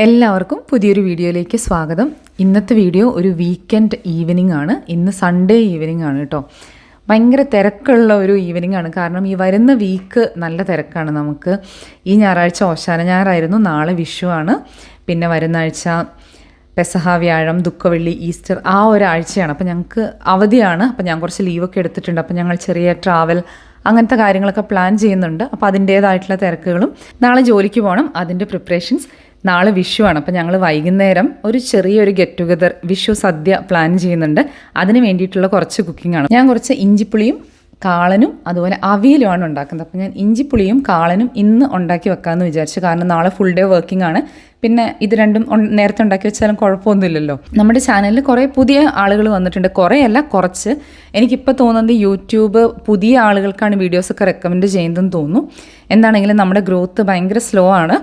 എല്ലാവർക്കും പുതിയൊരു വീഡിയോയിലേക്ക് സ്വാഗതം. ഇന്നത്തെ വീഡിയോ ഒരു വീക്കെൻഡ് ഈവനിങ് ആണ്. ഇന്ന് സൺഡേ ഈവനിങ് ആണ് കേട്ടോ. ഭയങ്കര തിരക്കുള്ള ഒരു ഈവനിങ് ആണ്. കാരണം ഈ വരുന്ന വീക്ക് നല്ല തിരക്കാണ് നമുക്ക്. ഈ ഞായറാഴ്ച ഓശാന ഞായറായിരുന്നു നാളെ വിഷു ആണ്. പിന്നെ വരുന്ന ആഴ്ച പെസഹ വ്യാഴം ദുഃഖവെള്ളി ഈസ്റ്റർ ആ ഒരാഴ്ചയാണ്. അപ്പോൾ ഞങ്ങൾക്ക് അവധിയാണ്. അപ്പോൾ ഞാൻ കുറച്ച് ലീവൊക്കെ എടുത്തിട്ടുണ്ട്. അപ്പോൾ ഞങ്ങൾ ചെറിയ ട്രാവൽ അങ്ങനത്തെ കാര്യങ്ങളൊക്കെ പ്ലാൻ ചെയ്യുന്നുണ്ട്. അപ്പോൾ അതിന്റേതായിട്ടുള്ള തിരക്കുകളും. നാളെ ജോലിക്ക് പോകണം അതിന്റെ പ്രിപ്പറേഷൻസ് നാളെ വിഷു ആണ്. അപ്പോൾ ഞങ്ങൾ വൈകുന്നേരം ഒരു ചെറിയൊരു get together Vishu sadya plan ചെയ്യുന്നുണ്ട്. അതിന് വേണ്ടിയിട്ടുള്ള കുറച്ച് കുക്കിംഗ് ആണ്. ഞാൻ കുറച്ച് ഇഞ്ചിപ്പുളിയും കാളനും അതുപോലെ അവിയലുമാണ് ഉണ്ടാക്കുന്നത്. അപ്പോൾ ഞാൻ ഇഞ്ചിപ്പുളിയും കാളനും ഇന്ന് ഉണ്ടാക്കി വെക്കാമെന്ന് വിചാരിച്ചു. കാരണം നാളെ ഫുൾ ഡേ വർക്കിംഗ് ആണ്. പിന്നെ ഇത് രണ്ടും നേരത്തെ ഉണ്ടാക്കി വെച്ചാലും കുഴപ്പമൊന്നുമില്ലല്ലോ. നമ്മുടെ ചാനലിൽ കുറേ പുതിയ ആളുകൾ വന്നിട്ടുണ്ട്. കുറേയല്ല കുറച്ച്. എനിക്കിപ്പോൾ തോന്നുന്നത് യൂട്യൂബ് പുതിയ ആളുകൾക്കാണ് വീഡിയോസൊക്കെ റെക്കമെൻഡ് ചെയ്യുന്നതെന്ന് തോന്നുന്നു. എന്താണെങ്കിലും നമ്മുടെ ഗ്രോത്ത് ഭയങ്കര സ്ലോ ആണ്.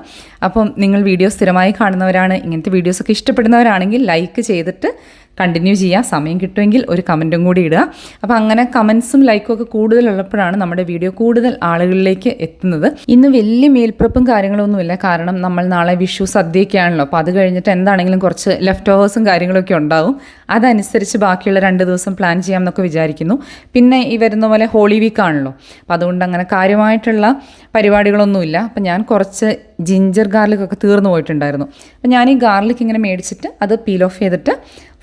അപ്പം നിങ്ങൾ വീഡിയോ സ്ഥിരമായി കാണുന്നവരാണ് ഇങ്ങനത്തെ വീഡിയോസൊക്കെ ഇഷ്ടപ്പെടുന്നവരാണെങ്കിൽ ലൈക്ക് ചെയ്തിട്ട് കണ്ടിന്യൂ ചെയ്യുക സമയം കിട്ടുമെങ്കിൽ ഒരു കമന്റും കൂടി ഇടുക. അപ്പോൾ അങ്ങനെ കമൻസും ലൈക്കും ഒക്കെ കൂടുതലുള്ളപ്പോഴാണ് നമ്മുടെ വീഡിയോ കൂടുതൽ ആളുകളിലേക്ക് എത്തുന്നത്. ഇന്ന് വലിയ മേൽപ്പുറപ്പും കാര്യങ്ങളൊന്നുമില്ല. കാരണം നമ്മൾ നാളെ വിഷു സദ്യയൊക്കെയാണല്ലോ. അപ്പോൾ അത് കഴിഞ്ഞിട്ട് എന്താണെങ്കിലും കുറച്ച് ലെഫ്റ്റ് ഓവേഴ്സും കാര്യങ്ങളൊക്കെ ഉണ്ടാവും. അതനുസരിച്ച് ബാക്കിയുള്ള രണ്ട് ദിവസം പ്ലാൻ ചെയ്യാമെന്നൊക്കെ വിചാരിക്കുന്നു. പിന്നെ ഈ വരുന്ന പോലെ ഹോളി വീക്ക് ആണല്ലോ. അപ്പോൾ അതുകൊണ്ട് അങ്ങനെ കാര്യമായിട്ടുള്ള പരിപാടികളൊന്നുമില്ല. അപ്പം ഞാൻ കുറച്ച് ജിഞ്ചർ ഗാർലിക് ഒക്കെ തീർന്നു പോയിട്ടുണ്ടായിരുന്നു. അപ്പം ഞാൻ ഈ ഗാർലിക് ഇങ്ങനെ മേടിച്ചിട്ട് അത് പീൽ ഓഫ് ചെയ്തിട്ട്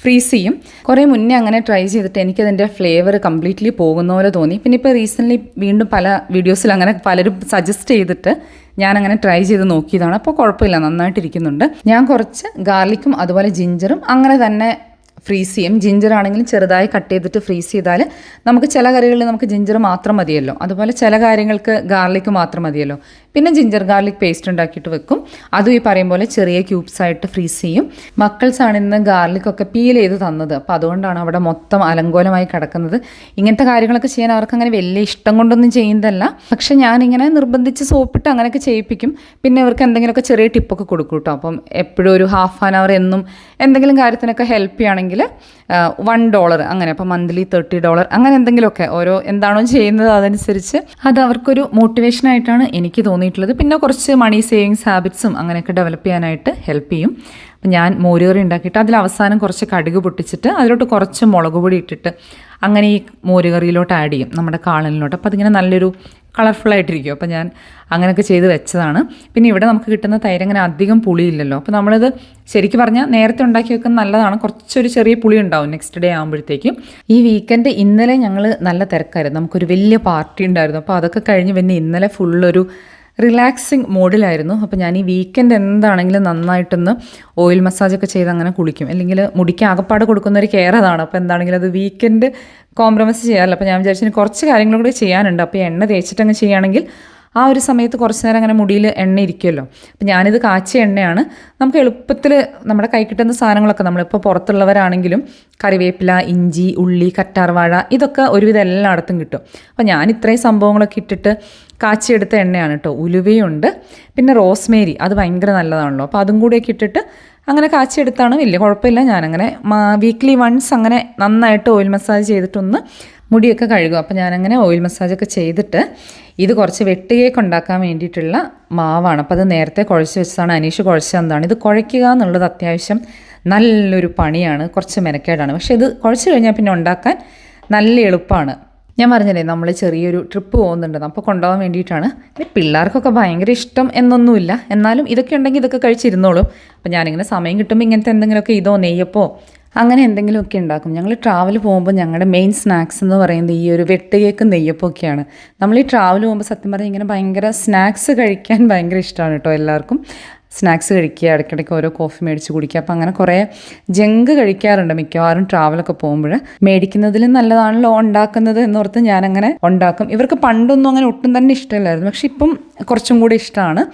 ഫ്രീസ് ചെയ്യും. കുറേ മുന്നേ അങ്ങനെ ട്രൈ ചെയ്തിട്ട് എനിക്കതിന്റെ ഫ്ലേവർ കംപ്ലീറ്റ്ലി പോകുന്ന പോലെ തോന്നി. പിന്നെ ഇപ്പോൾ റീസെന്റ്ലി വീണ്ടും പല വീഡിയോസിൽ അങ്ങനെ പലരും സജസ്റ്റ് ചെയ്തിട്ട് ഞാൻ അങ്ങനെ ട്രൈ ചെയ്ത് നോക്കിയതാണ്. അപ്പോൾ കുഴപ്പമില്ല നന്നായിട്ടിരിക്കുന്നുണ്ട്. ഞാൻ കുറച്ച് ഗാർലിക്കും അതുപോലെ ജിഞ്ചറും അങ്ങനെ തന്നെ ഫ്രീസ് ചെയ്യും. ജിഞ്ചർ ആണെങ്കിലും ചെറുതായി കട്ട് ചെയ്തിട്ട് ഫ്രീസ് ചെയ്താൽ നമുക്ക് ചില കറികളിൽ നമുക്ക് ജിഞ്ചർ മാത്രം മതിയല്ലോ. അതുപോലെ ചില കാര്യങ്ങൾക്ക് ഗാർലിക്ക് മാത്രം മതിയല്ലോ. പിന്നെ ജിഞ്ചർ ഗാർലിക് പേസ്റ്റ് ഉണ്ടാക്കിയിട്ട് വെക്കും. അതും ഈ പറയും പോലെ ചെറിയ ക്യൂബ്സ് ആയിട്ട് ഫ്രീസ് ചെയ്യും. മക്കൾസ് ആണ് ഇന്ന് ഗാർലിക് ഒക്കെ പീൽ ചെയ്ത് തന്നത്. അപ്പോൾ അതുകൊണ്ടാണ് അവിടെ മൊത്തം അലങ്കോലമായി കിടക്കുന്നത്. ഇങ്ങനത്തെ കാര്യങ്ങളൊക്കെ ചെയ്യാൻ അവർക്ക് അങ്ങനെ വലിയ ഇഷ്ടം കൊണ്ടൊന്നും ചെയ്യുന്നതല്ല. പക്ഷെ ഞാനിങ്ങനെ നിർബന്ധിച്ച് സോപ്പിട്ട് അങ്ങനെയൊക്കെ ചെയ്യിപ്പിക്കും. പിന്നെ ഇവർക്ക് എന്തെങ്കിലുമൊക്കെ ചെറിയ ടിപ്പൊക്കെ കൊടുക്കും കേട്ടോ അപ്പം എപ്പോഴും ഒരു ഹാഫ് ആൻ അവർ എന്നും എന്തെങ്കിലും കാര്യത്തിനൊക്കെ ഹെൽപ്പ് ചെയ്യുകയാണെങ്കിൽ വൺ ഡോളർ അങ്ങനെ. അപ്പം മന്ത്ലി തേർട്ടി ഡോളർ അങ്ങനെ എന്തെങ്കിലുമൊക്കെ ഓരോ എന്താണോ ചെയ്യുന്നത് അതനുസരിച്ച് അത് അവർക്കൊരു മോട്ടിവേഷൻ ആയിട്ടാണ് എനിക്ക് തോന്നിയിട്ടുള്ളത് പിന്നെ കുറച്ച് മണി സേവിങ്സ് ഹാബിറ്റ്സും അങ്ങനെയൊക്കെ ഡെവലപ്പ് ചെയ്യാനായിട്ട് ഹെൽപ്പ് ചെയ്യും. അപ്പം ഞാൻ മോരുകറി ഉണ്ടാക്കിയിട്ട് അതിൽ അവസാനം കുറച്ച് കടുക് പൊട്ടിച്ചിട്ട് അതിലോട്ട് കുറച്ച് മുളക് പൊടി ഇട്ടിട്ട് അങ്ങനെ ഈ മോരുകറിയിലോട്ട് ആഡ് ചെയ്യും നമ്മുടെ കാളനിലോട്ട്. അപ്പോൾ അതിങ്ങനെ നല്ലൊരു കളർഫുൾ ആയിട്ടിരിക്കും. അപ്പോൾ ഞാൻ അങ്ങനെയൊക്കെ ചെയ്ത് വെച്ചതാണ്. പിന്നെ ഇവിടെ നമുക്ക് കിട്ടുന്ന തൈര് അങ്ങനെ അധികം പുളിയില്ലല്ലോ. അപ്പോൾ നമ്മളിത് ശരിക്കും പറഞ്ഞാൽ നേരത്തെ ഉണ്ടാക്കി വെക്കുന്ന നല്ലതാണ്. കുറച്ചൊരു ചെറിയ പുളി ഉണ്ടാവും നെക്സ്റ്റ് ഡേ ആകുമ്പോഴത്തേക്കും ഈ വീക്കെൻഡ് ഇന്നലെ ഞങ്ങൾ നല്ല തിരക്കായിരുന്നു. നമുക്കൊരു വലിയ പാർട്ടി ഉണ്ടായിരുന്നു. അപ്പോൾ അതൊക്കെ കഴിഞ്ഞ് പിന്നെ ഇന്നലെ ഫുള്ളൊരു റിലാക്സിങ് മോഡിലായിരുന്നു അപ്പോൾ ഞാൻ ഈ വീക്കെൻഡ് എന്താണെങ്കിലും നന്നായിട്ടൊന്ന് ഓയിൽ മസാജൊക്കെ ചെയ്ത് അങ്ങനെ കുളിക്കും. അല്ലെങ്കിൽ മുടിക്ക് ആകപ്പാട് കൊടുക്കുന്ന ഒരു കെയർ അതാണ്. അപ്പോൾ എന്താണെങ്കിലും അത് വീക്കെൻഡ് കോംപ്രമൈസ് ചെയ്യാറില്ല. അപ്പോൾ ഞാൻ വിചാരിച്ചു കുറച്ച് കാര്യങ്ങളും കൂടി ചെയ്യാനുണ്ട്. അപ്പോൾ എണ്ണ തേച്ചിട്ടങ്ങ് ചെയ്യുകയാണെങ്കിൽ ആ ഒരു സമയത്ത് കുറച്ച് നേരം അങ്ങനെ മുടിയിൽ എണ്ണ ഇരിക്കുമല്ലോ. അപ്പം ഞാനിത് കാച്ചിയ എണ്ണയാണ്. നമുക്ക് എളുപ്പത്തിൽ നമ്മുടെ കൈ കിട്ടുന്ന സാധനങ്ങളൊക്കെ നമ്മളിപ്പോൾ പുറത്തുള്ളവരാണെങ്കിലും കറിവേപ്പില ഇഞ്ചി ഉള്ളി കറ്റാർവാഴ ഇതൊക്കെ ഒരുവിധം എല്ലായിടത്തും കിട്ടും. അപ്പോൾ ഞാൻ ഇത്രയും സംഭവങ്ങളൊക്കെ ഇട്ടിട്ട് കാച്ചിയെടുത്ത എണ്ണയാണ് കേട്ടോ. ഉലുവയുണ്ട്. പിന്നെ റോസ്മേരി അത് ഭയങ്കര നല്ലതാണല്ലോ. അപ്പോൾ അതും കൂടിയൊക്കെ ഇട്ടിട്ട് അങ്ങനെ കാച്ചിയെടുത്താണ്. വലിയ കുഴപ്പമില്ല. ഞാനങ്ങനെ വീക്ക്ലി വൺസ് അങ്ങനെ നന്നായിട്ട് ഓയിൽ മസാജ് ചെയ്തിട്ടൊന്ന് മുടിയൊക്കെ കഴുകും. അപ്പോൾ ഞാനങ്ങനെ ഓയിൽ മസാജൊക്കെ ചെയ്തിട്ട് ഇത് കുറച്ച് വെട്ടുകേക്ക് ഉണ്ടാക്കാൻ വേണ്ടിയിട്ടുള്ള മാവാണ്. അപ്പോൾ അത് നേരത്തെ കുഴച്ച് വെച്ചതാണ്. അനീഷ് കുഴച്ച എന്താണ് ഇത് കുഴയ്ക്കുക എന്നുള്ളത് അത്യാവശ്യം നല്ലൊരു പണിയാണ്. കുറച്ച് മെനക്കേടാണ്. പക്ഷേ ഇത് കുഴച്ച് കഴിഞ്ഞാൽ പിന്നെ ഉണ്ടാക്കാൻ നല്ല എളുപ്പമാണ്. ഞാൻ പറഞ്ഞില്ലേ നമ്മൾ ചെറിയൊരു ട്രിപ്പ് പോകുന്നുണ്ട്. അപ്പോൾ കൊണ്ടുപോകാൻ വേണ്ടിയിട്ടാണ്. പിന്നെ പിള്ളേർക്കൊക്കെ ഭയങ്കര ഇഷ്ടം എന്നൊന്നുമില്ല. എന്നാലും ഇതൊക്കെ ഉണ്ടെങ്കിൽ ഇതൊക്കെ കഴിച്ചിരുന്നോളും. അപ്പോൾ ഞാനിങ്ങനെ സമയം കിട്ടുമ്പോൾ ഇങ്ങനത്തെ എന്തെങ്കിലുമൊക്കെ ഇതോ നെയ്യപ്പോ അങ്ങനെ എന്തെങ്കിലുമൊക്കെ ഉണ്ടാക്കും. ഞങ്ങൾ ട്രാവൽ പോകുമ്പോൾ ഞങ്ങളുടെ മെയിൻ സ്നാക്സ് എന്ന് പറയുന്നത് ഈ ഒരു വെട്ടുകേക്ക് നെയ്യപ്പൊക്കെയാണ് നമ്മൾ ഈ ട്രാവൽ പോകുമ്പോൾ സത്യം പറഞ്ഞാൽ ഇങ്ങനെ ഭയങ്കര സ്നാക്സ് കഴിക്കാൻ ഭയങ്കര ഇഷ്ടമാണ് കേട്ടോ എല്ലാവർക്കും. സ്നാക്സ് കഴിക്കുക ഇടയ്ക്കിടയ്ക്ക് ഓരോ കോഫി മേടിച്ച് കുടിക്കുക. അപ്പം അങ്ങനെ കുറേ ജങ്ക് കഴിക്കാറുണ്ട് മിക്കവാറും ട്രാവലൊക്കെ പോകുമ്പോൾ. മേടിക്കുന്നതിലും നല്ലതാണല്ലോ ഉണ്ടാക്കുന്നത് എന്നോർത്ത് ഞാനങ്ങനെ ഉണ്ടാക്കും. ഇവർക്ക് പണ്ടൊന്നും അങ്ങനെ ഒട്ടും തന്നെ ഇഷ്ടമില്ലായിരുന്നു. പക്ഷെ ഇപ്പം കുറച്ചും കൂടി ഇഷ്ടമാണ്.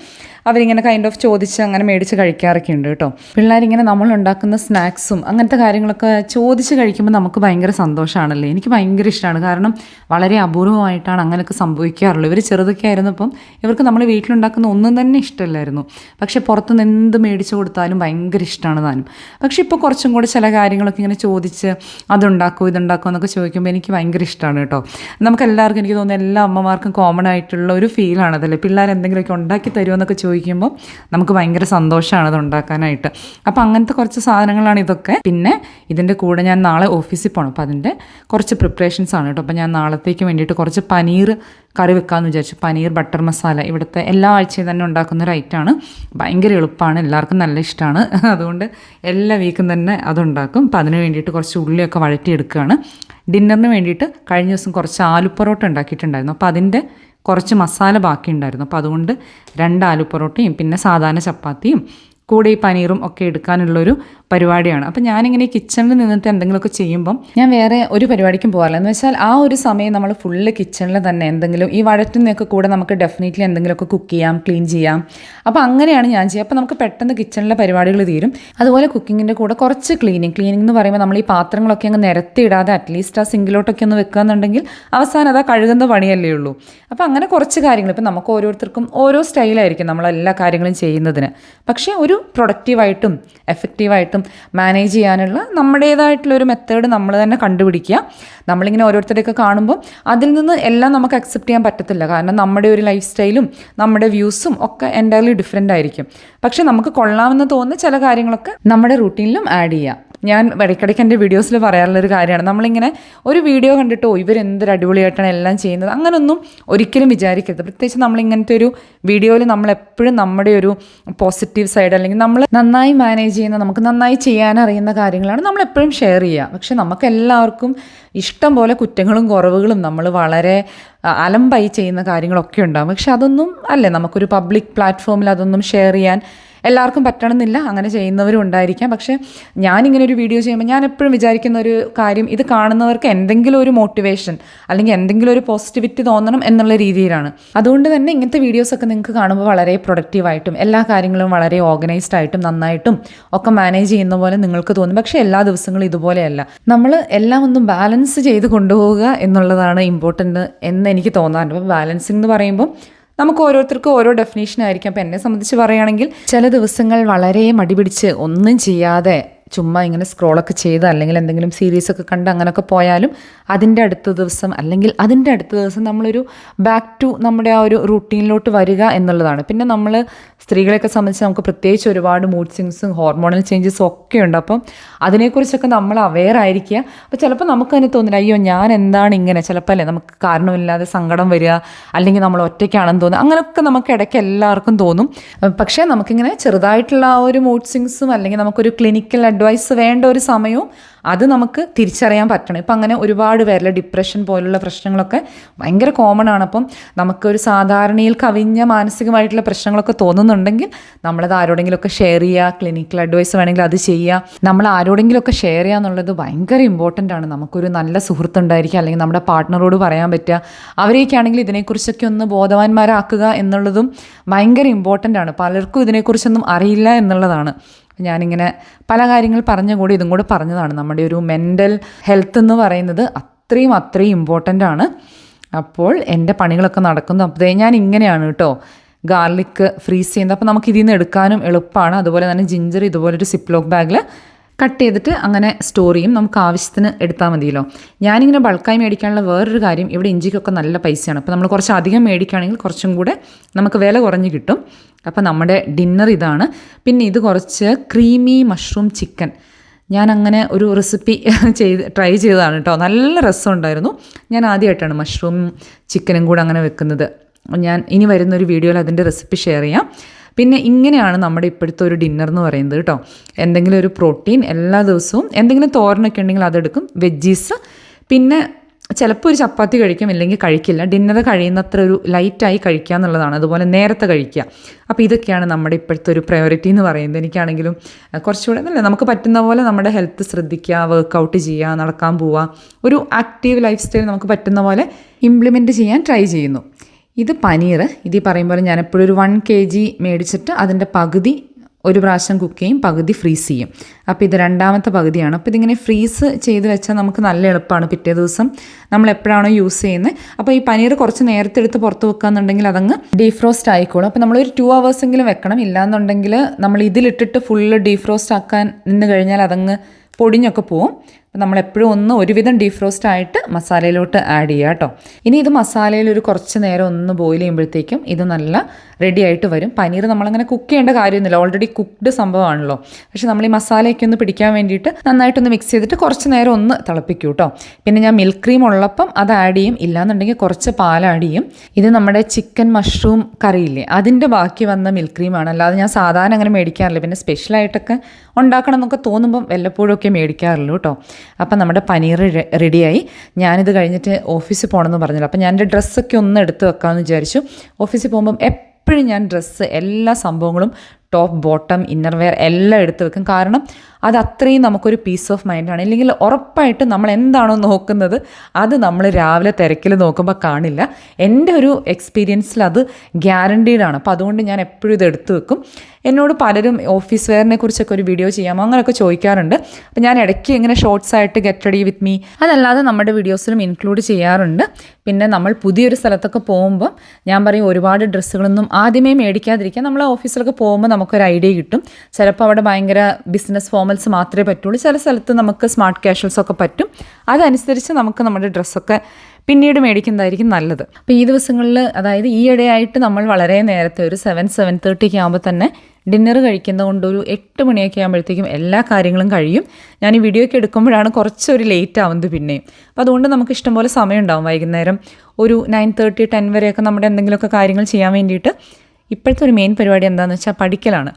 അവരിങ്ങനെ കൈൻഡ് ഓഫ് ചോദിച്ച് അങ്ങനെ മേടിച്ച് കഴിക്കാറൊക്കെ ഉണ്ട് കേട്ടോ. പിള്ളേരിങ്ങനെ നമ്മൾ ഉണ്ടാക്കുന്ന സ്നാക്സും അങ്ങനത്തെ കാര്യങ്ങളൊക്കെ ചോദിച്ച് കഴിക്കുമ്പോൾ നമുക്ക് ഭയങ്കര സന്തോഷമാണല്ലേ എനിക്ക് ഭയങ്കര ഇഷ്ടമാണ് കാരണം വളരെ അപൂർവമായിട്ടാണ് അങ്ങനെയൊക്കെ സംഭവിക്കാറുള്ളത്. ഇവർ ചെറുതൊക്കെ ആയിരുന്നപ്പം ഇവർക്ക് നമ്മൾ വീട്ടിലുണ്ടാക്കുന്ന ഒന്നും തന്നെ ഇഷ്ടമല്ലായിരുന്നു. പക്ഷെ പുറത്തുനിന്ന് എന്ത് മേടിച്ചു കൊടുത്താലും ഭയങ്കര ഇഷ്ടമാണ് താനും. പക്ഷേ ഇപ്പോൾ കുറച്ചും കൂടെ ചില കാര്യങ്ങളൊക്കെ ഇങ്ങനെ ചോദിച്ച് അതുണ്ടാക്കുമോ ഇതുണ്ടാക്കുമോ എന്നൊക്കെ ചോദിക്കുമ്പോൾ എനിക്ക് ഭയങ്കര ഇഷ്ടമാണ് കേട്ടോ. നമുക്ക് എല്ലാവർക്കും എനിക്ക് തോന്നുന്നു എല്ലാ അമ്മമാർക്കും കോമൺ ആയിട്ടുള്ള ഒരു ഫീലാണ് അതല്ലേ പിള്ളേർ എന്തെങ്കിലുമൊക്കെ ഉണ്ടാക്കി തരുമോ എന്നൊക്കെ ചോദിക്കും ചോദിക്കുമ്പോൾ നമുക്ക് ഭയങ്കര സന്തോഷമാണ് അത് ഉണ്ടാക്കാനായിട്ട്. അപ്പോൾ അങ്ങനത്തെ കുറച്ച് സാധനങ്ങളാണ് ഇതൊക്കെ. പിന്നെ ഇതിന്റെ കൂടെ ഞാൻ നാളെ ഓഫീസിൽ പോകണം അപ്പോൾ അതിന്റെ കുറച്ച് പ്രിപ്പറേഷൻസ് ആണ് കേട്ടോ. അപ്പോൾ ഞാൻ നാളത്തേക്ക് വേണ്ടിയിട്ട് കുറച്ച് പനീർ കറി വെക്കാമെന്ന് വിചാരിച്ചു. പനീർ ബട്ടർ മസാല ഇവിടുത്തെ എല്ലാ ആഴ്ചയും തന്നെ ഉണ്ടാക്കുന്ന ഒരു ഐറ്റമാണ് ഭയങ്കര എളുപ്പമാണ് എല്ലാവർക്കും നല്ല ഇഷ്ടമാണ് അതുകൊണ്ട് എല്ലാ വീക്കും തന്നെ അതുണ്ടാക്കും അപ്പോൾ അതിന് വേണ്ടിയിട്ട് കുറച്ച് ഉള്ളിയൊക്കെ വഴറ്റിയെടുക്കുകയാണ്. ഡിന്നറിന് വേണ്ടിയിട്ട് കഴിഞ്ഞ ദിവസം കുറച്ച് ആലു പൊറോട്ട ഉണ്ടാക്കിയിട്ടുണ്ടായിരുന്നു. അപ്പോൾ അതിന്റെ കുറച്ച് മസാല ബാക്കി ഉണ്ടായിരുന്നു അപ്പോൾ അതുകൊണ്ട് രണ്ട് ആലു പൊറോട്ടയും പിന്നെ സാധാരണ ചപ്പാത്തിയും കൂടെ ഈ പനീറും ഒക്കെ എടുക്കാനുള്ളൊരു പരിപാടിയാണ്. അപ്പം ഞാനിങ്ങനെ കിച്ചണിൽ നിന്നിട്ട് എന്തെങ്കിലുമൊക്കെ ചെയ്യുമ്പം ഞാൻ വേറെ ഒരു പരിപാടിക്കും പോകാറില്ല. എന്ന് വെച്ചാൽ ആ ഒരു സമയം നമ്മൾ ഫുള്ള് കിച്ചണിൽ തന്നെ എന്തെങ്കിലും ഈ വഴറ്റുന്നൊക്കെ കൂടെ നമുക്ക് ഡെഫിനറ്റ്ലി എന്തെങ്കിലുമൊക്കെ കുക്ക് ചെയ്യാം ക്ലീൻ ചെയ്യാം. അപ്പോൾ അങ്ങനെയാണ് ഞാൻ ചെയ്യുക. അപ്പോൾ നമുക്ക് പെട്ടെന്ന് കിച്ചണിലെ പരിപാടികൾ തീരും. അതുപോലെ കുക്കിങ്ങിന്റെ കൂടെ കുറച്ച് ക്ലീനിങ് ക്ലീനിങ് എന്ന് പറയുമ്പോൾ നമ്മൾ ഈ പാത്രങ്ങളൊക്കെ അങ്ങ് നിരത്തിയിടാതെ അറ്റ്ലീസ്റ്റ് ആ സിങ്കിലോട്ടൊക്കെ ഒന്ന് വെക്കുകയെന്നുണ്ടെങ്കിൽ അവസാനം അത് കഴുകുന്ന പണിയല്ലേ ഉള്ളൂ. അപ്പോൾ അങ്ങനെ കുറച്ച് കാര്യങ്ങൾ. ഇപ്പം നമുക്ക് ഓരോരുത്തർക്കും ഓരോ സ്റ്റൈലായിരിക്കും നമ്മൾ എല്ലാ കാര്യങ്ങളും ചെയ്യുന്നതിന്. പക്ഷേ ഒരു പ്രൊഡക്റ്റീവായിട്ടും എഫക്റ്റീവായിട്ടും മാനേജ് ചെയ്യാനുള്ള നമ്മുടേതായിട്ടുള്ള ഒരു മെത്തേഡ് നമ്മൾ തന്നെ കണ്ടുപിടിക്കുക. നമ്മളിങ്ങനെ ഓരോരുത്തരെയൊക്കെ കാണുമ്പോൾ അതിൽ നിന്ന് എല്ലാം നമുക്ക് അക്സെപ്റ്റ് ചെയ്യാൻ പറ്റത്തില്ല. കാരണം നമ്മുടെ ഒരു ലൈഫ് സ്റ്റൈലും നമ്മുടെ വ്യൂസും ഒക്കെ എന്റയർലി ഡിഫറെന്റ് ആയിരിക്കും. പക്ഷേ നമുക്ക് കൊള്ളാമെന്ന് തോന്നുന്ന ചില കാര്യങ്ങളൊക്കെ നമ്മുടെ റൂട്ടീനിലും ആഡ് ചെയ്യാം. ഞാൻ ഇടയ്ക്കിടയ്ക്ക് എന്റെ വീഡിയോസിൽ പറയാറുള്ളൊരു കാര്യമാണ്. നമ്മളിങ്ങനെ ഒരു വീഡിയോ കണ്ടിട്ടോ ഇവരെന്തൊരു അടിപൊളിയായിട്ടാണ് എല്ലാം ചെയ്യുന്നത്. അങ്ങനൊന്നും ഒരിക്കലും വിചാരിക്കരുത്. പ്രത്യേകിച്ച് നമ്മളിങ്ങനത്തെ ഒരു വീഡിയോയിൽ നമ്മളെപ്പോഴും നമ്മുടെ ഒരു പോസിറ്റീവ് സൈഡ് അല്ലെങ്കിൽ നമ്മൾ നന്നായി മാനേജ് ചെയ്യുന്ന നമുക്ക് നന്നായി ചെയ്യാൻ അറിയുന്ന കാര്യങ്ങളാണ് നമ്മളെപ്പോഴും ഷെയർ ചെയ്യുക. പക്ഷെ നമുക്ക് എല്ലാവർക്കും ഇഷ്ടം പോലെ കുറ്റങ്ങളും കുറവുകളും നമ്മൾ വളരെ അലമ്പായി ചെയ്യുന്ന കാര്യങ്ങളൊക്കെ ഉണ്ടാകും പക്ഷെ അതൊന്നും അല്ലേ. നമുക്കൊരു പബ്ലിക് പ്ലാറ്റ്ഫോമിൽ അതൊന്നും ഷെയർ ചെയ്യാൻ എല്ലാവർക്കും പറ്റണമെന്നില്ല അങ്ങനെ ചെയ്യുന്നവരും ഉണ്ടായിരിക്കാം. പക്ഷേ ഞാനിങ്ങനെ ഒരു വീഡിയോ ചെയ്യുമ്പോൾ ഞാൻ എപ്പോഴും വിചാരിക്കുന്ന ഒരു കാര്യം ഇത് കാണുന്നവർക്ക് എന്തെങ്കിലും ഒരു മോട്ടിവേഷൻ അല്ലെങ്കിൽ എന്തെങ്കിലും ഒരു പോസിറ്റിവിറ്റി തോന്നണം എന്നുള്ള രീതിയിലാണ്. അതുകൊണ്ട് തന്നെ ഇങ്ങനത്തെ വീഡിയോസൊക്കെ നിങ്ങൾക്ക് കാണുമ്പോൾ വളരെ പ്രൊഡക്റ്റീവായിട്ടും എല്ലാ കാര്യങ്ങളും വളരെ ഓർഗനൈസ്ഡ് ആയിട്ടും നന്നായിട്ടും ഒക്കെ മാനേജ് ചെയ്യുന്ന പോലെ നിങ്ങൾക്ക് തോന്നും. പക്ഷേ എല്ലാ ദിവസങ്ങളും ഇതുപോലെയല്ല. നമ്മൾ എല്ലാം ഒന്നും ബാലൻസ് ചെയ്ത് കൊണ്ടുപോവുക എന്നുള്ളതാണ് ഇമ്പോർട്ടന്റ് എന്ന് എനിക്ക് തോന്നാറുണ്ട്. അപ്പോൾ ബാലൻസിങ് എന്ന് പറയുമ്പോൾ നമുക്ക് ഓരോരുത്തർക്കും ഓരോ ഡെഫിനേഷൻ ആയിരിക്കും. അപ്പോൾ എന്നെ സംബന്ധിച്ച് പറയുകയാണെങ്കിൽ ചില ദിവസങ്ങൾ വളരെ മടിപിടിച്ച് ഒന്നും ചെയ്യാതെ ചുമ്മാ ഇങ്ങനെ സ്ക്രോളൊക്കെ ചെയ്ത് അല്ലെങ്കിൽ എന്തെങ്കിലും സീരീസൊക്കെ കണ്ട് അങ്ങനെയൊക്കെ പോയാലും അതിന്റെ അടുത്ത ദിവസം അല്ലെങ്കിൽ അതിന്റെ അടുത്ത ദിവസം നമ്മളൊരു ബാക്ക് ടു നമ്മുടെ ആ ഒരു റൂട്ടീനിലോട്ട് വരിക എന്നുള്ളതാണ്. പിന്നെ നമ്മൾ സ്ത്രീകളെയൊക്കെ സംബന്ധിച്ച് നമുക്ക് പ്രത്യേകിച്ച് ഒരുപാട് മൂഡ് സ്വിങ്സും ഹോർമോണൽ ചേഞ്ചസും ഒക്കെ ഉണ്ട്. അപ്പം അതിനെക്കുറിച്ചൊക്കെ നമ്മൾ അവെയർ ആയിരിക്കുക. അപ്പോൾ ചിലപ്പോൾ നമുക്ക് തന്നെ തോന്നില്ല അയ്യോ ഞാൻ എന്താണ് ഇങ്ങനെ? ചിലപ്പോൾ അല്ലേ നമുക്ക് കാരണമില്ലാതെ സങ്കടം വരിക അല്ലെങ്കിൽ നമ്മൾ ഒറ്റയ്ക്കാണെന്ന് തോന്നുക അങ്ങനെയൊക്കെ നമുക്ക് ഇടയ്ക്ക് എല്ലാവർക്കും തോന്നും. പക്ഷേ നമുക്കിങ്ങനെ ചെറുതായിട്ടുള്ള ആ ഒരു മൂഡ് സ്വിങ്സും അല്ലെങ്കിൽ നമുക്കൊരു ക്ലിനിക്കൽ അഡ്വൈസ് വേണ്ട ഒരു സമയവും അത് നമുക്ക് തിരിച്ചറിയാൻ പറ്റണം. ഇപ്പം അങ്ങനെ ഒരുപാട് പേരിൽ ഡിപ്രഷൻ പോലുള്ള പ്രശ്നങ്ങളൊക്കെ ഭയങ്കര കോമൺ ആണ്. അപ്പം നമുക്കൊരു സാധാരണയിൽ കവിഞ്ഞ മാനസികമായിട്ടുള്ള പ്രശ്നങ്ങളൊക്കെ തോന്നുന്നുണ്ടെങ്കിൽ നമ്മളത് ആരോടെങ്കിലുമൊക്കെ ഷെയർ ചെയ്യുക ക്ലിനിക്കൽ അഡ്വൈസ് വേണമെങ്കിൽ അത് ചെയ്യുക. നമ്മൾ ആരോടെങ്കിലുമൊക്കെ ഷെയർ ചെയ്യുക എന്നുള്ളത് ഭയങ്കര ഇമ്പോർട്ടന്റ് ആണ്. നമുക്കൊരു നല്ല സുഹൃത്തുണ്ടായിരിക്കുക അല്ലെങ്കിൽ നമ്മുടെ പാർട്ട്ണറോട് പറയാൻ പറ്റുക. അവരെയൊക്കെയാണെങ്കിൽ ഇതിനെക്കുറിച്ചൊക്കെ ഒന്ന് ബോധവാന്മാരാക്കുക എന്നുള്ളതും ഭയങ്കര ഇമ്പോർട്ടന്റ് ആണ്. പലർക്കും ഇതിനെക്കുറിച്ചൊന്നും അറിയില്ല എന്നുള്ളതാണ്. ഞാനിങ്ങനെ പല കാര്യങ്ങൾ പറഞ്ഞ കൂടി ഇതും കൂടെ പറഞ്ഞതാണ്. നമ്മുടെ ഒരു മെന്റൽ ഹെൽത്ത് എന്ന് പറയുന്നത് അത്രയും അത്രയും ഇമ്പോർട്ടന്റ് ആണ്. അപ്പോൾ എന്റെ പണികളൊക്കെ നടക്കുന്നു. അപ്പോൾ ഞാൻ ഇങ്ങനെയാണ് കേട്ടോ. ഗാർലിക്ക് ഫ്രീസ് ചെയ്യുന്നത്. അപ്പോൾ നമുക്ക് ഇതിൽ നിന്ന് എടുക്കാനും എളുപ്പമാണ്. അതുപോലെ തന്നെ ജിഞ്ചർ ഇതുപോലൊരു സിപ്ലോക്ക് ബാഗിൽ കട്ട് ചെയ്തിട്ട് അങ്ങനെ സ്റ്റോർ ചെയ്യും. നമുക്ക് ആവശ്യത്തിന് എടുത്താൽ മതിയല്ലോ. ഞാനിങ്ങനെ ബൾക്കായി മേടിക്കാനുള്ള വേറൊരു കാര്യം ഇവിടെ ഇഞ്ചിക്കൊക്കെ നല്ല പൈസയാണ്. അപ്പോൾ നമ്മൾ കുറച്ച് അധികം മേടിക്കുകയാണെങ്കിൽ കുറച്ചും കൂടെ നമുക്ക് വില കുറഞ്ഞ് കിട്ടും. അപ്പോൾ നമ്മുടെ ഡിന്നർ ഇതാണ്. പിന്നെ ഇത് കുറച്ച് ക്രീമി മഷ്റൂം ചിക്കൻ ഞാൻ അങ്ങനെ ഒരു റെസിപ്പി ചെയ്ത് ട്രൈ ചെയ്തതാണ് കേട്ടോ. നല്ല രസമുണ്ടായിരുന്നു. ഞാൻ ആദ്യമായിട്ടാണ് മഷ്റൂം ചിക്കനും കൂടെ അങ്ങനെ വെക്കുന്നത്. ഞാൻ ഇനി വരുന്ന ഒരു വീഡിയോയിൽ അതിന്റെ റെസിപ്പി ഷെയർ ചെയ്യാം. പിന്നെ ഇങ്ങനെയാണ് നമ്മുടെ ഇപ്പോഴത്തെ ഒരു ഡിന്നർ എന്ന് പറയുന്നത് കേട്ടോ. എന്തെങ്കിലും ഒരു പ്രോട്ടീൻ എല്ലാ ദിവസവും എന്തെങ്കിലും തോരനൊക്കെ ഉണ്ടെങ്കിൽ അതെടുക്കും. വെജീസ് പിന്നെ ചിലപ്പോൾ ഒരു ചപ്പാത്തി കഴിക്കും ഇല്ലെങ്കിൽ കഴിക്കില്ല. ഡിന്നർ കഴിയുന്നത്ര ഒരു ലൈറ്റായി കഴിക്കുക എന്നുള്ളതാണ്. അതുപോലെ നേരത്തെ കഴിക്കുക. അപ്പോൾ ഇതൊക്കെയാണ് നമ്മുടെ ഇപ്പോഴത്തെ ഒരു പ്രയോറിറ്റി എന്ന് പറയുന്നത്. എനിക്കാണെങ്കിലും കുറച്ചുകൂടെ അല്ലേ നമുക്ക് പറ്റുന്ന പോലെ നമ്മുടെ ഹെൽത്ത് ശ്രദ്ധിക്കുക വർക്കൗട്ട് ചെയ്യുക നടക്കാൻ പോവുക. ഒരു ആക്റ്റീവ് ലൈഫ് സ്റ്റൈൽ നമുക്ക് പറ്റുന്ന പോലെ ഇംപ്ലിമെന്റ് ചെയ്യാൻ ട്രൈ ചെയ്യുന്നു. ഇത് പനീർ. ഇത് ഈ പറയും പോലെ ഞാൻ എപ്പോഴും ഒരു വൺ കെ ജി മേടിച്ചിട്ട് അതിന്റെ പകുതി ഒരു പ്രാവശ്യം കുക്ക് ചെയ്യും പകുതി ഫ്രീസ് ചെയ്യും. അപ്പോൾ ഇത് രണ്ടാമത്തെ പകുതിയാണ്. അപ്പോൾ ഇതിങ്ങനെ ഫ്രീസ് ചെയ്ത് വെച്ചാൽ നമുക്ക് നല്ല എളുപ്പമാണ് പിറ്റേ ദിവസം നമ്മൾ എപ്പോഴാണോ യൂസ് ചെയ്യുന്നത്. അപ്പോൾ ഈ പനീർ കുറച്ച് നേരത്തെ എടുത്ത് പുറത്ത് വെക്കുകയെന്നുണ്ടെങ്കിൽ അതങ്ങ് ഡീഫ്രോസ്റ്റ് ആയിക്കോളും. അപ്പോൾ നമ്മളൊരു ടു എങ്കിലും വെക്കണം. ഇല്ലാന്നുണ്ടെങ്കിൽ നമ്മൾ ഇതിലിട്ടിട്ട് ഫുള്ള് ഡീഫ്രോസ്റ്റ് ആക്കാൻ നിന്ന് കഴിഞ്ഞാൽ അതങ്ങ് പൊടിഞ്ഞൊക്കെ പോവും. അപ്പോൾ നമ്മളെപ്പോഴും ഒന്ന് ഒരുവിധം ഡീഫ്രോസ്റ്റ് ആയിട്ട് മസാലയിലോട്ട് ആഡ് ചെയ്യുക കേട്ടോ. ഇനി ഇത് മസാലയിൽ ഒരു കുറച്ച് നേരം ഒന്ന് ബോയിൽ ചെയ്യുമ്പോഴത്തേക്കും ഇത് നല്ല റെഡി ആയിട്ട് വരും. പനീർ നമ്മളങ്ങനെ കുക്ക് ചെയ്യേണ്ട കാര്യമൊന്നുമില്ല. ഓൾറെഡി കുക്ക്ഡ് സംഭവമാണല്ലോ. പക്ഷേ നമ്മൾ ഈ മസാലയൊക്കെ ഒന്ന് പിടിക്കാൻ വേണ്ടിയിട്ട് നന്നായിട്ടൊന്ന് മിക്സ് ചെയ്തിട്ട് കുറച്ച് നേരം ഒന്ന് തിളപ്പിക്കും കേട്ടോ. പിന്നെ ഞാൻ മിൽക്ക് ക്രീം ഉള്ളപ്പം അത് ആഡ് ചെയ്യും. ഇല്ലാന്നുണ്ടെങ്കിൽ കുറച്ച് പാൽ ആഡ് ചെയ്യും. ഇത് നമ്മുടെ ചിക്കൻ മഷ്റൂം കറിയില്ലേ അതിന്റെ ബാക്കി വന്ന മിൽക്ക് ക്രീമാണ് അല്ലാതെ ഞാൻ സാധാരണ അങ്ങനെ മേടിക്കാറില്ല. പിന്നെ സ്പെഷ്യലായിട്ടൊക്കെ ഉണ്ടാക്കണം എന്നൊക്കെ തോന്നുമ്പം വല്ലപ്പോഴും ഒക്കെ മേടിക്കാറുള്ളൂ കേട്ടോ. അപ്പം നമ്മുടെ പനീർ റെഡിയായി. ഞാനിത് കഴിഞ്ഞിട്ട് ഓഫീസിൽ പോകണമെന്ന് പറഞ്ഞല്ലോ. അപ്പം ഞാൻ എന്റെ ഡ്രസ്സൊക്കെ ഒന്ന് എടുത്ത് വെക്കാമെന്ന് വിചാരിച്ചു. ഓഫീസിൽ പോകുമ്പം എപ്പോഴും ഞാൻ ഡ്രസ്സ് എല്ലാ സംഭവങ്ങളും ടോപ്പ് ബോട്ടം ഇന്നർവെയർ എല്ലാം എടുത്ത് വെക്കും. കാരണം അത് അത്രയും നമുക്കൊരു പീസ് ഓഫ് മൈൻഡാണ് അല്ലെങ്കിൽ ഉറപ്പായിട്ട് നമ്മൾ എന്താണോ നോക്കുന്നത് അത് നമ്മൾ രാവിലെ തിരക്കിൽ നോക്കുമ്പോൾ കാണില്ല. എന്റെ ഒരു എക്സ്പീരിയൻസിൽ അത് ഗ്യാരണ്ടീഡ് ആണ്. അപ്പോൾ അതുകൊണ്ട് ഞാൻ എപ്പോഴും ഇത് എടുത്തു വെക്കും. എന്നോട് പലരും ഓഫീസ് വെയറിനെ കുറിച്ചൊക്കെ ഒരു വീഡിയോ ചെയ്യാമോ അങ്ങനെയൊക്കെ ചോദിക്കാറുണ്ട്. അപ്പോൾ ഞാൻ ഇടയ്ക്ക് ഇങ്ങനെ ഷോർട്സ് ആയിട്ട് ഗെറ്റ് റെഡി വിത്ത് മീ അതല്ലാതെ നമ്മുടെ വീഡിയോസിലും ഇൻക്ലൂഡ് ചെയ്യാറുണ്ട്. പിന്നെ നമ്മൾ പുതിയൊരു സ്ഥലത്തൊക്കെ പോകുമ്പോൾ ഞാൻ പറയും ഒരുപാട് ഡ്രസ്സുകളൊന്നും ആദ്യമേ മേടിക്കാതിരിക്കുക നമ്മൾ ഓഫീസിലൊക്കെ പോകുമ്പോൾ നമുക്കൊരു ഐഡിയ കിട്ടും. ചിലപ്പോൾ അവിടെ ഭയങ്കര ബിസിനസ് ഫോമൽസ് മാത്രമേ പറ്റുള്ളൂ. ചില സ്ഥലത്ത് നമുക്ക് സ്മാർട്ട് കാഷ്വൽസ് ഒക്കെ പറ്റും. അതനുസരിച്ച് നമുക്ക് നമ്മുടെ ഡ്രസ്സൊക്കെ പിന്നീട് മേടിക്കുന്നതായിരിക്കും നല്ലത്. അപ്പോൾ ഈ ദിവസങ്ങളിൽ അതായത് ഈയിടെയായിട്ട് നമ്മൾ വളരെ നേരത്തെ ഒരു സെവൻ സെവൻ തേർട്ടിക്ക് ആകുമ്പോൾ തന്നെ ഡിന്നർ കഴിക്കുന്നതുകൊണ്ട് ഒരു എട്ട് മണിയൊക്കെ ആകുമ്പോഴത്തേക്കും എല്ലാ കാര്യങ്ങളും കഴിയും. ഞാൻ ഈ വീഡിയോ ഒക്കെ എടുക്കുമ്പോഴാണ് കുറച്ചൊരു ലേറ്റ് ആവുന്നത് പിന്നെ. അപ്പോൾ അതുകൊണ്ട് നമുക്ക് ഇഷ്ടംപോലെ സമയം ഉണ്ടാവും വൈകുന്നേരം. ഒരു നയൻ തേർട്ടി ടെൻ വരെയൊക്കെ നമ്മുടെ എന്തെങ്കിലുമൊക്കെ കാര്യങ്ങൾ ചെയ്യാൻ വേണ്ടിയിട്ട് ഇപ്പോഴത്തെ ഒരു മെയിൻ പരിപാടി എന്താണെന്ന് വെച്ചാൽ പഠിക്കലാണ്.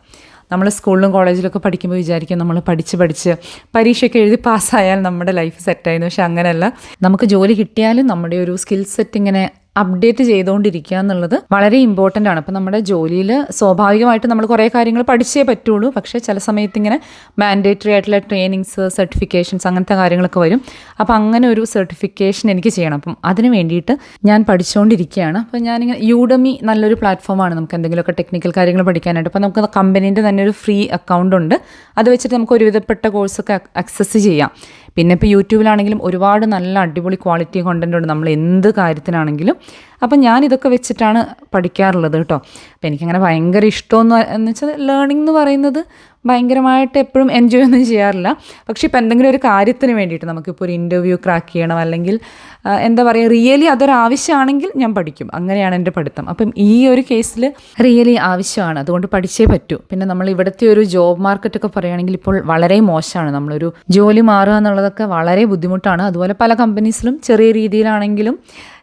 നമ്മൾ സ്കൂളിലും കോളേജിലൊക്കെ പഠിക്കുമ്പോൾ വിചാരിക്കും നമ്മൾ പഠിച്ച് പഠിച്ച് പരീക്ഷയൊക്കെ എഴുതി പാസ്സായാൽ നമ്മുടെ ലൈഫ് സെറ്റായിരുന്നു പക്ഷെ അങ്ങനെയല്ല. നമുക്ക് ജോലി കിട്ടിയാലും നമ്മുടെ ഒരു സ്കിൽ സെറ്റ് ഇങ്ങനെ അപ്ഡേറ്റ് ചെയ്തുകൊണ്ടിരിക്കുക എന്നുള്ളത് വളരെ ഇമ്പോർട്ടന്റ് ആണ്. അപ്പോൾ നമ്മുടെ ജോലിയിൽ സ്വാഭാവികമായിട്ട് നമ്മൾ കുറേ കാര്യങ്ങൾ പഠിച്ചേ പറ്റുള്ളൂ. പക്ഷേ ചില സമയത്ത് ഇങ്ങനെ മാൻഡേറ്ററി ആയിട്ടുള്ള ട്രെയിനിങ്സ് സർട്ടിഫിക്കേഷൻസ് അങ്ങനത്തെ കാര്യങ്ങളൊക്കെ വരും. അപ്പോൾ അങ്ങനെ ഒരു സർട്ടിഫിക്കേഷൻ എനിക്ക് ചെയ്യണം. അപ്പം അതിന് വേണ്ടിയിട്ട് ഞാൻ പഠിച്ചുകൊണ്ടിരിക്കുകയാണ് അപ്പോൾ ഞാനിങ്ങനെ യൂഡമി നല്ലൊരു പ്ലാറ്റ്ഫോമാണ് നമുക്ക് എന്തെങ്കിലുമൊക്കെ ടെക്നിക്കൽ കാര്യങ്ങൾ പഠിക്കാനായിട്ട്. അപ്പോൾ നമുക്ക് കമ്പനീന്റെ തന്നെ ഒരു ഫ്രീ അക്കൗണ്ട് ഉണ്ട്. അത് വെച്ചിട്ട് നമുക്ക് ഒരുവിധപ്പെട്ട കോഴ്സൊക്കെ അക്സസ് ചെയ്യാം. പിന്നെ ഇപ്പോൾ യൂട്യൂബിലാണെങ്കിലും ഒരുപാട് നല്ല അടിപൊളി ക്വാളിറ്റി കണ്ടന്റ് ഉണ്ട്. നമ്മൾ എന്ത് കാര്യത്തിനാണെങ്കിലും അപ്പം ഞാൻ ഇതൊക്കെ വെച്ചിട്ടാണ് പഠിക്കാറുള്ളത് കേട്ടോ. അപ്പം എനിക്കങ്ങനെ ഭയങ്കര ഇഷ്ടമെന്ന് എന്ന് വെച്ചാൽ ലേണിംഗ് എന്ന് പറയുന്നത് ഭയങ്കരമായിട്ട് എപ്പോഴും എൻജോയ് ഒന്നും ചെയ്യാറില്ല. പക്ഷേ ഇപ്പം എന്തെങ്കിലും ഒരു കാര്യത്തിന് വേണ്ടിയിട്ട് നമുക്കിപ്പോൾ ഒരു ഇന്റർവ്യൂ ക്രാക്ക് ചെയ്യണം അല്ലെങ്കിൽ എന്താ പറയുക റിയലി അതൊരു ആവശ്യമാണെങ്കിൽ ഞാൻ പഠിക്കും. അങ്ങനെയാണ് എന്റെ പഠിത്തം. അപ്പം ഈ ഒരു കേസിൽ റിയലി ആവശ്യമാണ്. അതുകൊണ്ട് പഠിച്ചേ പറ്റൂ. പിന്നെ നമ്മൾ ഇവിടുത്തെ ഒരു ജോബ് മാർക്കറ്റൊക്കെ പറയുകയാണെങ്കിൽ ഇപ്പോൾ വളരെ മോശമാണ്. നമ്മളൊരു ജോലി മാറുക എന്നുള്ളതൊക്കെ വളരെ ബുദ്ധിമുട്ടാണ്. അതുപോലെ പല കമ്പനീസിലും ചെറിയ രീതിയിലാണെങ്കിലും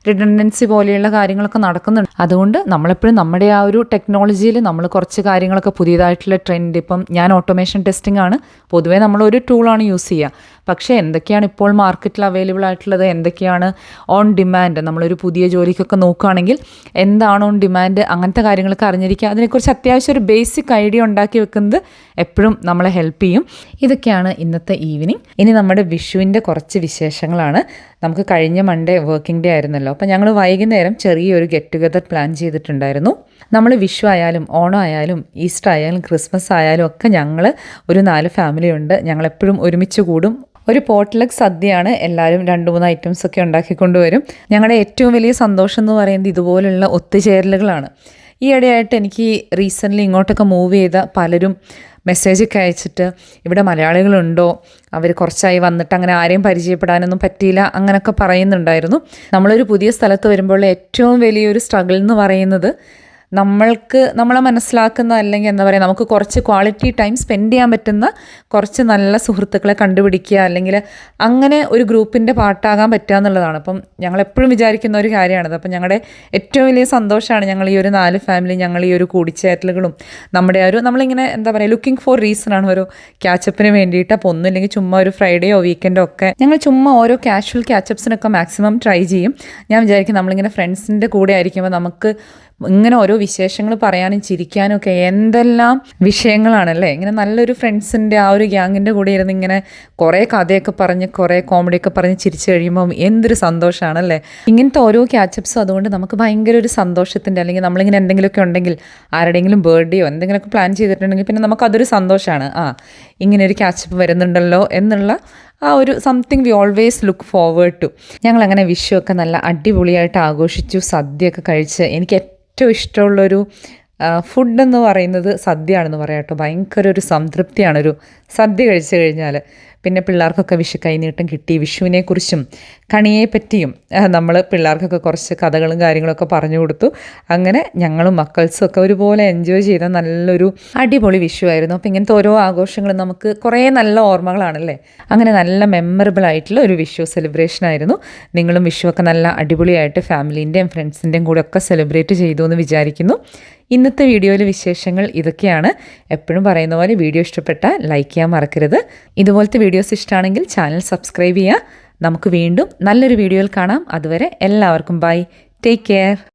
റിഡൻഡൻസി പോലെയുള്ള കാര്യങ്ങളൊക്കെ നടക്കുന്നുണ്ട്. അതുകൊണ്ട് നമ്മളെപ്പോഴും നമ്മുടെ ആ ഒരു ടെക്നോളജിയിൽ നമ്മൾ കുറച്ച് കാര്യങ്ങളൊക്കെ പുതിയതായിട്ടുള്ള ട്രെൻഡ് ഇപ്പം ഞാൻ ഓട്ടോമേഷൻ ടെസ്റ്റിംഗ് ആണ്. പൊതുവേ നമ്മളൊരു ടൂളാണ് യൂസ് ചെയ്യുക. പക്ഷേ എന്തൊക്കെയാണ് ഇപ്പോൾ മാർക്കറ്റിൽ അവൈലബിൾ ആയിട്ടുള്ളത്? എന്തൊക്കെയാണ് ഓൺ ഡിമാൻഡ് നമ്മളൊരു പുതിയ ജോലിക്കൊക്കെ നോക്കുകയാണെങ്കിൽ എന്താണ് ഓൺ ഡിമാൻഡ് അങ്ങനത്തെ കാര്യങ്ങളൊക്കെ അറിഞ്ഞിരിക്കുക. അതിനെക്കുറിച്ച് അത്യാവശ്യം ഒരു ബേസിക് ഐഡിയ ഉണ്ടാക്കി വെക്കുന്നത് എപ്പോഴും നമ്മളെ ഹെൽപ്പ് ചെയ്യും. ഇതൊക്കെയാണ് ഇന്നത്തെ ഈവനിങ് ഇനി നമ്മുടെ വിഷുവിന്റെ കുറച്ച് വിശേഷങ്ങളാണ്. നമുക്ക് കഴിഞ്ഞ മൺഡേ വർക്കിംഗ് ഡേ ആയിരുന്നല്ലോ. അപ്പോൾ ഞങ്ങൾ വൈകുന്നേരം ചെറിയൊരു ഗെറ്റ് ടുഗദർ പ്ലാൻ ചെയ്തിട്ടുണ്ടായിരുന്നു. നമ്മൾ വിഷു ആയാലും ഓണം ആയാലും ഈസ്റ്റർ ആയാലും ക്രിസ്മസ് ആയാലും ഒക്കെ ഞങ്ങൾ ഒരു നാല് ഫാമിലി ഉണ്ട്. ഞങ്ങളെപ്പോഴും ഒരുമിച്ച് കൂടും. ഒരു പോട്ട്ലക്ക് സദ്യയാണ് എല്ലാവരും രണ്ട് മൂന്ന് ഐറ്റംസ് ഒക്കെ ഉണ്ടാക്കിക്കൊണ്ടുവരും ഞങ്ങളുടെ ഏറ്റവും വലിയ സന്തോഷം എന്ന് പറയുന്നത് ഇതുപോലുള്ള ഒത്തുചേരലുകളാണ്. ഈ ഇടയായിട്ട് എനിക്ക് റീസെന്റ്ലി ഇങ്ങോട്ടൊക്കെ മൂവ് ചെയ്ത പലരും മെസ്സേജൊക്കെ അയച്ചിട്ട് ഇവിടെ മലയാളികളുണ്ടോ? അവർ കുറച്ചായി വന്നിട്ട് അങ്ങനെ ആരെയും പരിചയപ്പെടാനൊന്നും പറ്റിയില്ല അങ്ങനെയൊക്കെ പറയുന്നുണ്ടായിരുന്നു. നമ്മളൊരു പുതിയ സ്ഥലത്ത് വരുമ്പോൾ ഏറ്റവും വലിയൊരു സ്ട്രഗിൾ എന്ന് പറയുന്നത് നമ്മൾക്ക് നമ്മളെ മനസ്സിലാക്കുന്ന അല്ലെങ്കിൽ എന്താ പറയുക നമുക്ക് കുറച്ച് ക്വാളിറ്റി ടൈം സ്പെൻഡ് ചെയ്യാൻ പറ്റുന്ന കുറച്ച് നല്ല സുഹൃത്തുക്കളെ കണ്ടുപിടിക്കുക അല്ലെങ്കിൽ അങ്ങനെ ഒരു ഗ്രൂപ്പിന്റെ പാട്ടാകാൻ പറ്റുക എന്നുള്ളതാണ്. അപ്പം ഞങ്ങൾ എപ്പോഴും വിചാരിക്കുന്ന ഒരു കാര്യമാണത്. അപ്പം ഞങ്ങളുടെ ഏറ്റവും വലിയ സന്തോഷമാണ് ഞങ്ങൾ ഈ ഒരു നാല് ഫാമിലി ഞങ്ങൾ ഈ ഒരു കൂടിച്ചേരലുകളും നമ്മുടെ ഒരു നമ്മളിങ്ങനെ എന്താ പറയുക ലുക്കിംഗ് ഫോർ റീസൺ ആണ് ഒരു ക്യാച്ചപ്പിന് വേണ്ടിയിട്ട്. അപ്പോൾ ഒന്നുമില്ലെങ്കിൽ ചുമ്മാ ഒരു ഫ്രൈഡേയോ വീക്കെൻഡോ ഒക്കെ ഞങ്ങൾ ചുമ്മാ ഓരോ ക്യാഷ്വൽ ക്യാച്ചപ്സിനൊക്കെ മാക്സിമം ട്രൈ ചെയ്യും. ഞാൻ വിചാരിക്കും നമ്മളിങ്ങനെ ഫ്രണ്ട്സിന്റെ കൂടെ ആയിരിക്കുമ്പോൾ നമുക്ക് ഇങ്ങനെ ഓരോ വിശേഷങ്ങൾ പറയാനും ചിരിക്കാനും ഒക്കെ എന്തെല്ലാം വിഷയങ്ങളാണല്ലേ? ഇങ്ങനെ നല്ലൊരു ഫ്രണ്ട്സിന്റെ ആ ഒരു ഗ്യാങ്ങിന്റെ കൂടെ ഇരുന്ന് ഇങ്ങനെ കുറേ കഥയൊക്കെ പറഞ്ഞ് കുറേ കോമഡിയൊക്കെ പറഞ്ഞ് ചിരിച്ചു കഴിയുമ്പം എന്തൊരു സന്തോഷമാണല്ലേ ഇങ്ങനത്തെ ഓരോ ക്യാച്ചപ്സും അതുകൊണ്ട് നമുക്ക് ഭയങ്കര ഒരു സന്തോഷത്തിന്റെ അല്ലെങ്കിൽ നമ്മളിങ്ങനെ എന്തെങ്കിലുമൊക്കെ ഉണ്ടെങ്കിൽ ആരുടെയെങ്കിലും ബർത്ത്ഡേയോ എന്തെങ്കിലുമൊക്കെ പ്ലാൻ ചെയ്തിട്ടുണ്ടെങ്കിൽ പിന്നെ നമുക്കതൊരു സന്തോഷമാണ് ആ ഇങ്ങനെ ഒരു ക്യാച്ചപ്പ് വരുന്നുണ്ടല്ലോ എന്നുള്ള ആ ഒരു something we always look forward to ഞങ്ങളങ്ങനെ വിഷു ഒക്കെ നല്ല അടിപൊളിയായിട്ട് ആഘോഷിച്ചു സദ്യയൊക്കെ കഴിച്ച്. എനിക്ക് ഏറ്റവും ഇഷ്ടമുള്ളൊരു ഫുഡ് എന്ന് പറയുന്നത് സദ്യയാണെന്ന് പറയാം കേട്ടോ. ഭയങ്കര ഒരു സംതൃപ്തിയാണ് ഒരു സദ്യ കഴിച്ചു കഴിഞ്ഞാൽ പിന്നെ പിള്ളേർക്കൊക്കെ വിഷു കൈനീട്ടം കിട്ടി. വിഷുവിനെക്കുറിച്ചും കണിയെപ്പറ്റിയും നമ്മൾ പിള്ളേർക്കൊക്കെ കുറച്ച് കഥകളും കാര്യങ്ങളൊക്കെ പറഞ്ഞു കൊടുത്തു. അങ്ങനെ ഞങ്ങളും മക്കൾസും ഒക്കെ ഒരുപോലെ എൻജോയ് ചെയ്ത നല്ലൊരു അടിപൊളി വിഷു ആയിരുന്നു അപ്പോൾ ഇങ്ങനത്തെ ഓരോ ആഘോഷങ്ങളും നമുക്ക് കുറേ നല്ല ഓർമ്മകളാണല്ലേ? അങ്ങനെ നല്ല മെമ്മറബിൾ ആയിട്ടുള്ള ഒരു വിഷു സെലിബ്രേഷൻ ആയിരുന്നു. നിങ്ങളും വിഷുവൊക്കെ നല്ല അടിപൊളിയായിട്ട് ഫാമിലീന്റെയും ഫ്രണ്ട്സിന്റെയും കൂടെ ഒക്കെ സെലിബ്രേറ്റ് ചെയ്തു എന്ന് വിചാരിക്കുന്നു. ഇന്നത്തെ വീഡിയോയിലെ വിശേഷങ്ങൾ ഇതൊക്കെയാണ്. എപ്പോഴും പറയുന്ന പോലെ വീഡിയോ ഇഷ്ടപ്പെട്ടാൽ ലൈക്ക് ചെയ്യാൻ മറക്കരുത്. ഇതുപോലത്തെ വീഡിയോസ് ഇഷ്ടമാണെങ്കിൽ ചാനൽ സബ്സ്ക്രൈബ് ചെയ്യുക. നമുക്ക് വീണ്ടും നല്ലൊരു വീഡിയോയിൽ കാണാം. അതുവരെ എല്ലാവർക്കും ബൈ. Take care.